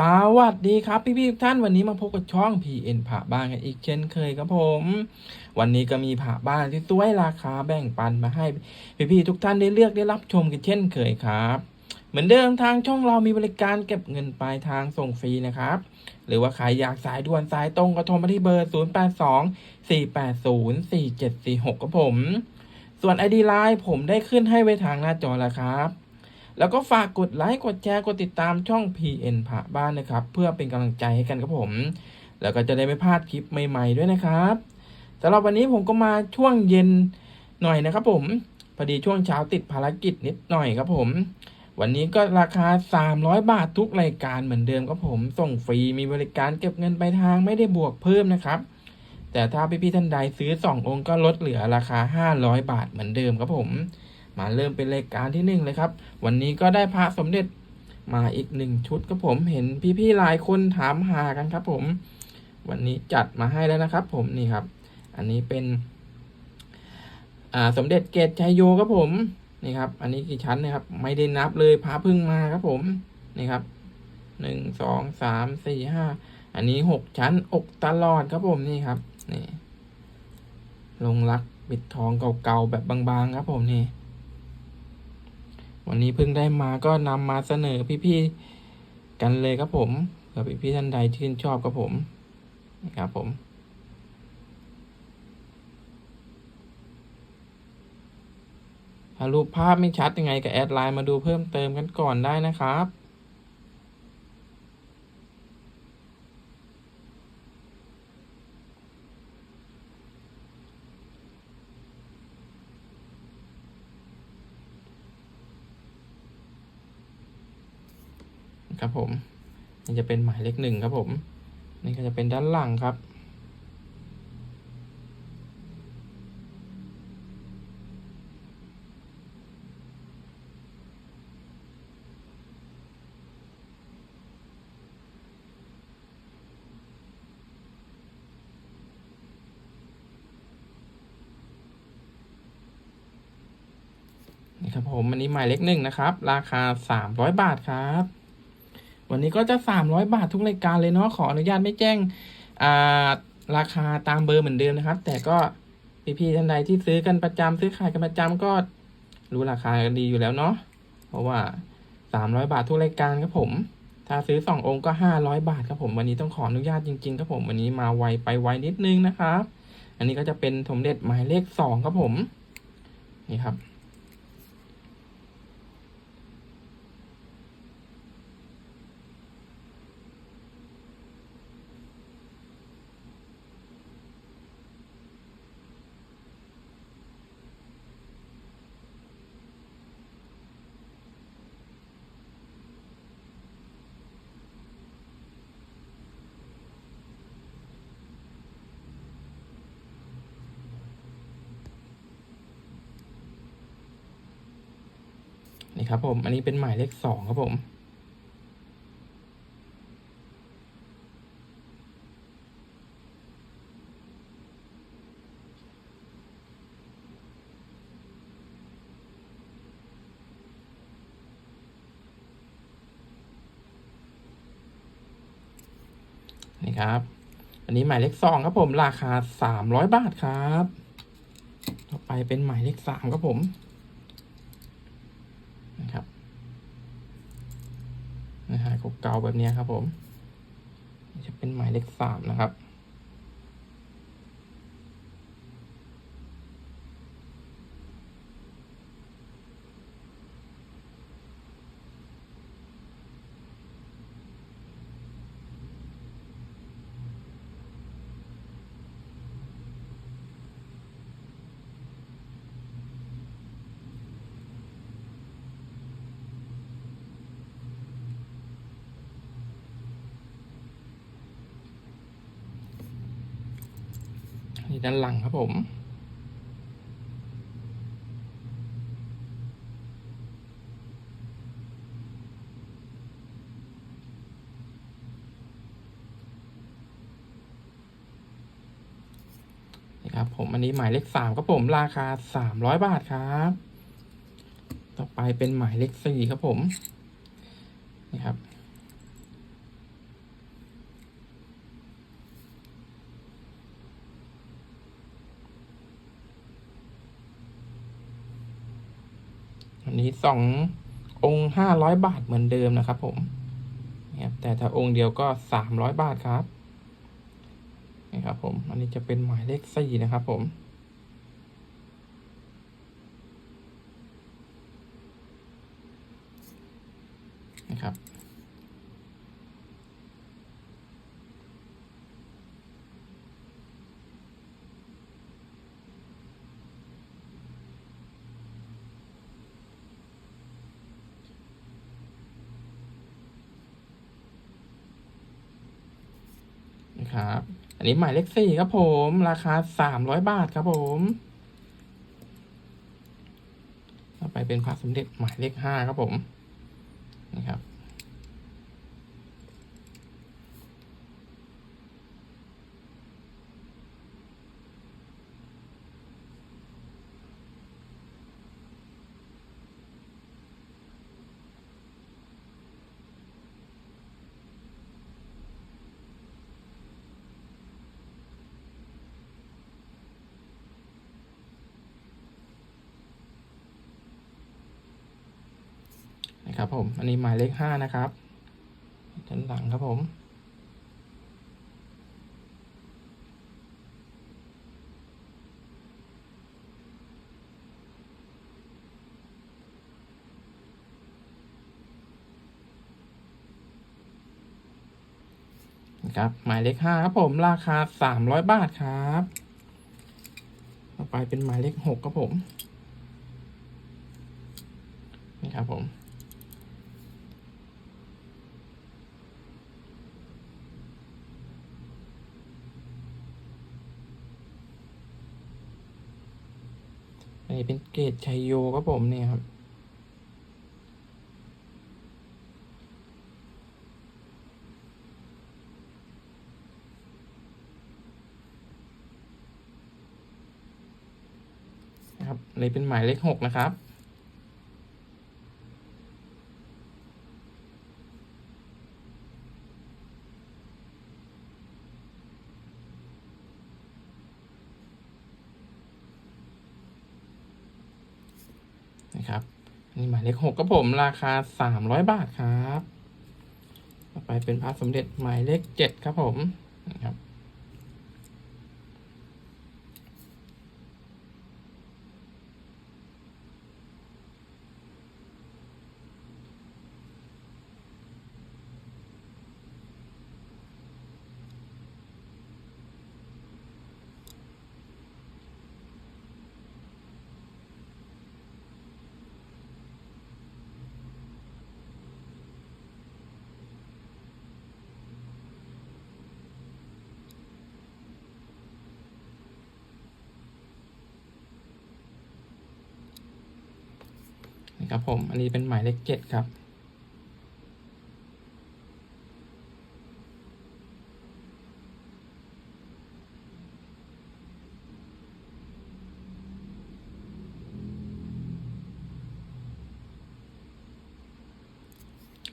สวัสดีครับพี่พี่ๆทุกท่านวันนี้มาพบกับช่อง PN ผ่าบ้านกันอีกเช่นเคยครับผม วันนี้ก็มีผ่าบ้านที่สวยราคาแบ่งปันมาให้พี่พี่ๆทุกท่านได้เลือกได้รับชมกันเช่นเคยครับ เหมือนเดิมทางช่องเรามีบริการเก็บเงินปลายทางส่งฟรีนะครับ หรือว่าใครอยากสายด่วนสายตรงก็โทรมาที่เบอร์ 0 8 2 4 8 0 4 7 4 6ครับผม ส่วน ID Line ผมได้ขึ้นให้ไว้ทางหน้าจอแล้วครับ แล้วก็ฝากกดไลค์กดแชร์กดติดตามช่อง PN ผ่าบ้านนะครับ เพื่อเป็นกำลังใจให้กันครับผม แล้วก็จะได้ไม่พลาดคลิปใหม่ ๆ ด้วยนะครับสำหรับวันนี้ผมก็มาช่วงเย็นหน่อยนะครับผมพอดีช่วงเช้าติดภารกิจนิดหน่อยครับผม วันนี้ก็ราคา 300 บาททุกรายการเหมือนเดิมครับผม ส่งฟรีมีบริการเก็บเงินปลายทางไม่ได้บวกเพิ่มนะครับ แต่ถ้าพี่ๆท่านใดซื้อ 2 องค์ก็ลดเหลือราคา 500 บาทเหมือนเดิมครับผม มาเริ่มเป็นรายการที่หนึ่งเลยครับ วันนี้ก็ได้พระสมเด็จมาอีกหนึ่งชุดครับผมเห็นพี่ๆหลายคนถามหากันครับ ผม วันนี้จัดมาให้แล้วนะครับ ผมนี่ครับ อันนี้เป็น อ่าสมเด็จเกตชัยโยครับผมนี่ครับ อันนี้กี่ชั้นนะครับ ไม่ได้นับเลยพาเพึ่งมาครับ ผมนี่ครับหนึ่งสองสามสี่ห้าอันนี้หกชั้นอกตลอดครับผมนี่ครับนี่ลงรักปิดทองเก่าๆแบบบางๆครับผมนี่ วันนี้เพิ่งได้มาก็นำมาเสนอพี่ๆกันเลยครับผมเผื่อพี่ๆท่านใดชื่นชอบครับผมครับผมถ้ารูปภาพไม่ชัดยังไงก็แอดไลน์มาดูเพิ่มเติมกันก่อนได้นะครับ ครับผมนี่จะเป็นหมายเลขหนึ่งครับผม นี่ก็จะเป็นด้านหลังครับ นี่ครับผมอันนี้หมายเลขหนึ่งนะครับ ราคาสามร้อยบาทครับ วันนี้ก็จะสามร้อยบาททุกรายการเลยเนาะขออนุญาตไม่แจ้งาราคาตามเบอร์เหมือนเดิมนะครับ แต่ก็พี่ๆท่านใดที่ซื้อกันประจำซื้อขายกันประจำก็รู้ราคากันดีอยู่แล้วเนาะเพราะว่าสามร้อยบาททุกรายการครับผม ถ้าซื้อสององค์ก็ห้าร้อยบาทครับผมวันนี้ต้องขออนุญาตจริงๆครับผมวันนี้มาไวไปไวนิดนึงนะครับ อันนี้ก็จะเป็นสมเด็จหมายเลขสองครับผมนี่ครับ นี่ ครับผม อันนี้เป็นหมายเลขสองครับผมนี่ครับอันนี้หมายเลขสองครับผม ราคาสามร้อยบาทครับ ต่อไปเป็นหมายเลขสามครับผม นะครับนะฮะ เก่าๆแบบนี้ครับผม จะเป็นหมายเลขสามนะครับ นี่ด้านหลังครับผมนี่ครับผมอันนี้หมายเลขสามครับผมราคาสามร้อยบาทครับ ต่อไปเป็นหมายเลขสี่ครับผมนี่ครับ สององค์ห้าร้อยบาทเหมือนเดิมนะครับผมนะครับแต่ถ้าองค์เดียวก็สามร้อยบาทครับนี่ครับผม อันนี้จะเป็นหมายเลขสี่นะครับผม นะครับ ครับ อันนี้หมายเลขสี่ครับผม ราคาสามร้อยบาทครับผม ต่อไปเป็นพระสมเด็จหมายเลขห้าครับผม นะครับ นะ ครับผม อันนี้หมายเลขห้านะครับด้านหลังครับผมนะครับ หมายเลขห้าครับผม ราคาสามร้อยบาทครับ ต่อไปเป็นหมายเลขหกครับผม นี่ครับผม อันนี้เป็นเกตชัยโยครับผมเนี่ยครับครับเลยเป็นหมายเลขหกนะครับอันนี่หมาย เลขหกครับผมราคาสามร้อยบาทครับ ต่อไปเป็นพระสมเด็จหมายเลขเจ็ดครับผมนะครับ นี่ ครับผม อันนี้เป็นหมายเลขเจ็ดครับ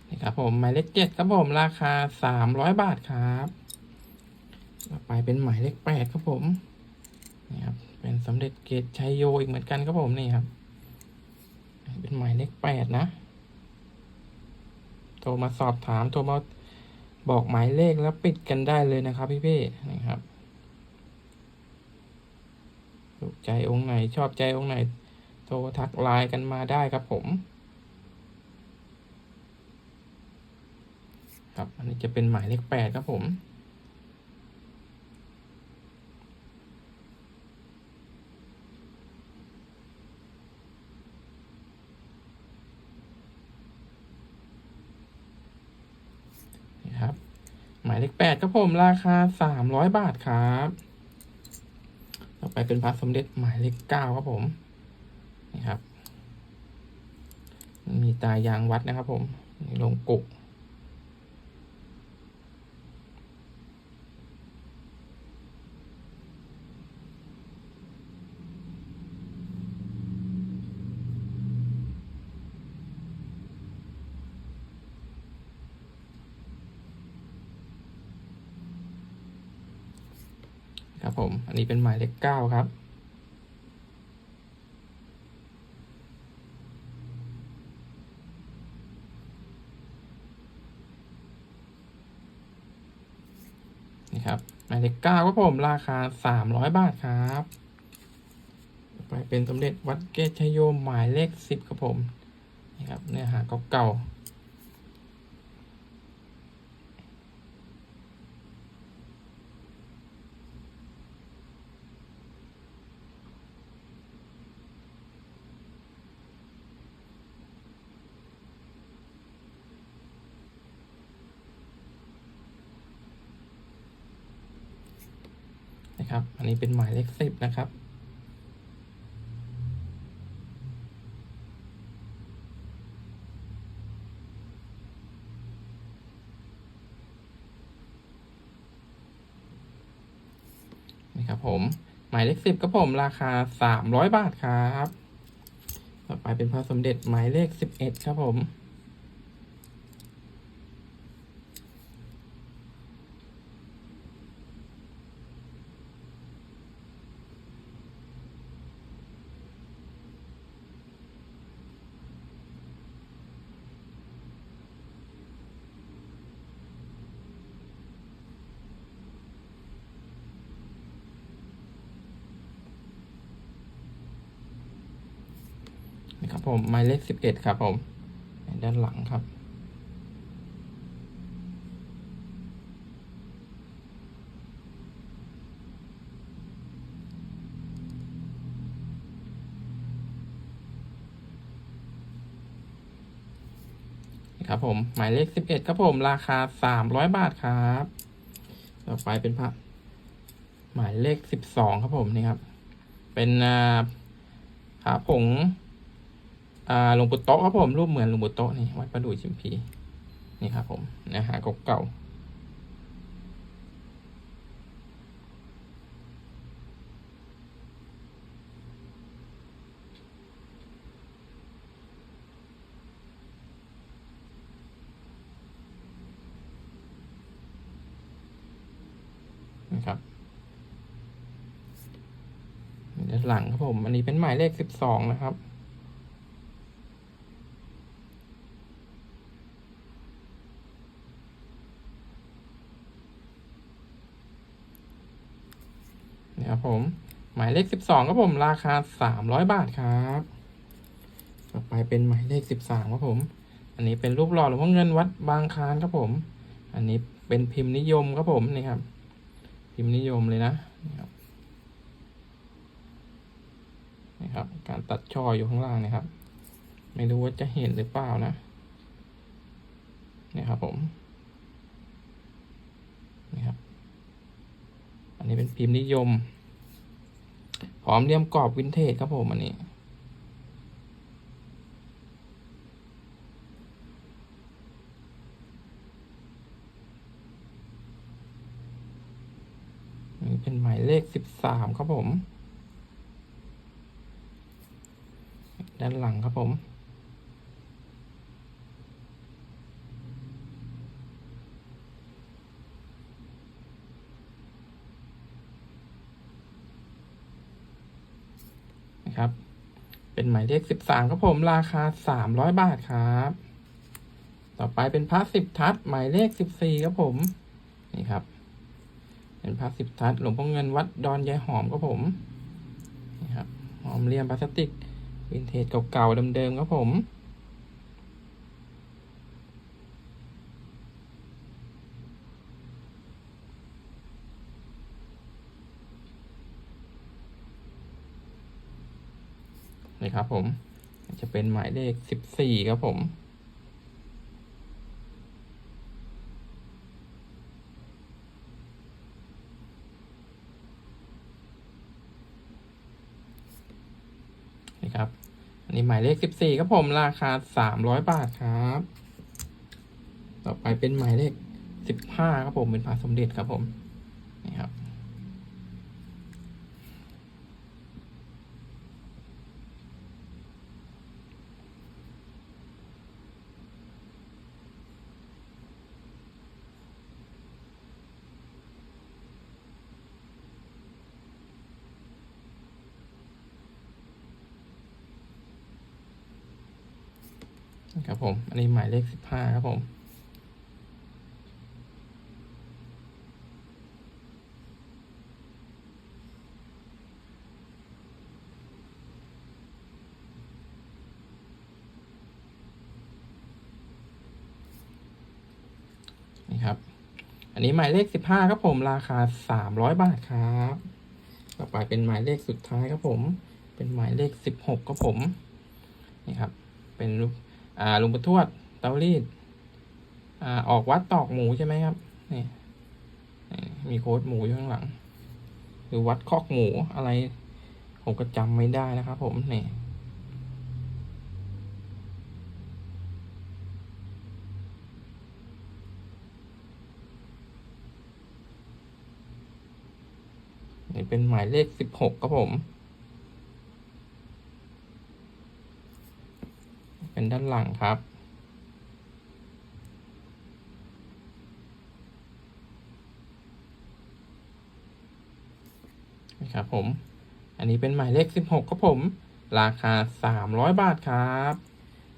นี่ครับผม หมายเลขเจ็ดครับผม ราคาสามร้อยบาทครับต่อไปเป็นหมายเลขแปดครับผม นี่ครับ เป็นสำเร็จเกตชัยโยอีกเหมือนกันครับผมนี่ครับ เป็นหมายเลขแปดนะ โทรมาสอบถามโทรมาบอกหมายเลขแล้วปิดกันได้เลยนะครับ พี่พี่ๆนะครับถูกใจองค์ไหนชอบใจองค์ไหน โทรทักไลน์กันมาได้ครับผม ครับ อันนี้จะเป็นหมายเลขแปดครับผม นี่ครับ หมาย เลขแปดครับผมราคาสามร้อยบาทครับ ต่อไปเป็นพระสมเด็จหมายเลขเก้าครับผมนี่ครับ มีตายางวัดนะครับผมลงกุก ครับผม อันนี้เป็นหมายเลขเก้าครับ นี่ครับ หมายเลขเก้าครับผม ราคาสามร้อยบาทครับไปเป็นสมเด็จวัดเกศชโยมหมายเลขสิบครับผม นี่ครับ เนื้อหาเก่าๆ นี้เป็นหมายเลขสิบนะครับ นี่ครับผม หมายเลขสิบครับผมราคาสามร้อยบาทครับ ต่อไปเป็นพระสมเด็จหมายเลขสิบเอ็ดครับผม ผมหมายเลขสิบเอ็ดครับผม ด้านหลังครับนี่ครับผม หมายเลขสิบเอ็ดครับผม ราคาสามร้อยบาทครับ ต่อไปเป็นพระหมายเลขสิบสองครับผมนี่ครับ เป็นอ่าพระผง อ่าหลวงปู่โตครับผมรูปเหมือนหลวงปู่โตนี่วัดประดู่ชิมพีนี่ครับผมเนื้อหาเก่านะครับด้านหลังครับผม อันนี้เป็นหมายเลขสิบสองนะครับ นี่ครับผม หมายเลขสิบสองครับผมราคาสามร้อยบาทครับ ต่อไปเป็นหมายเลขสิบสามครับผม อันนี้เป็นรูปหล่อหลวงพ่อเงินวัดบางคานครับผม อันนี้เป็นพิมพ์นิยมครับผมนี่ครับ พิมพ์นิยมเลยนะนี่ครับนี่ครับ การตัดช่ออยู่ข้างล่างนะครับ ไม่รู้ว่าจะเห็นหรือเปล่านะนี่ครับผมนี่ครับ อันนี้เป็นพิมพ์นิยม พร้อมเลี่ยมกรอบวินเทจครับผมอันนี้นี่เป็นหมายเลขสิบสามครับผม ด้านหลังครับผม นะครับ เป็นหมายเลขสิบสามครับผมราคาสามร้อยบาทครับ ต่อไปเป็นพระสิบทัศหมายเลขสิบสี่ครับผม นี่ครับ เป็นพระสิบทัศหลวงพ่อเงินวัดดอนยายหอมครับผม นี่ครับ หอมเรียมพลาสติกวินเทจเก่าๆเดิมๆครับผม นี่ครับผม จะเป็นหมายเลขสิบสี่ครับผมนี่ครับ อันนี้หมายเลขสิบสี่ครับผม ราคาสามร้อยบาทครับ ต่อไปเป็นหมายเลขสิบห้าครับผม เป็นพระสมเด็จครับผม ครับผม อันนี้หมายเลขสิบห้าครับผมนี่ครับ อันนี้หมายเลขสิบห้าครับผม ราคาสามร้อยบาทครับ ต่อไปเป็นหมายเลขสุดท้ายครับผม เป็นหมายเลขสิบหกครับผม นี่ครับ เป็นรูป อ่าลุงประทวดเตารีดอ่าออกวัดตอกหมูใช่ไหมครับนี่นี่มีโค้ดหมูอยู่ข้างหลัง หรือวัดคอกหมูอะไร ผมก็จำไม่ได้นะครับผมนี่นี่เป็นหมายเลขสิบหกครับผม เป็นด้านหลังครับ นะครับผม อันนี้เป็นหมายเลขสิบหกครับผม ราคาสามร้อยบาทครับ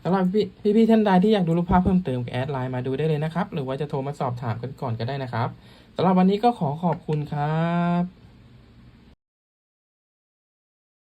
สำหรับพี่พี่ๆท่านใดที่อยากดูรูปภาพเพิ่มเติมแอดไลน์มาดูได้เลยนะครับ หรือว่าจะโทรมาสอบถามกันก่อนก็ได้นะครับสำหรับวันนี้ก็ขอขอบคุณครับ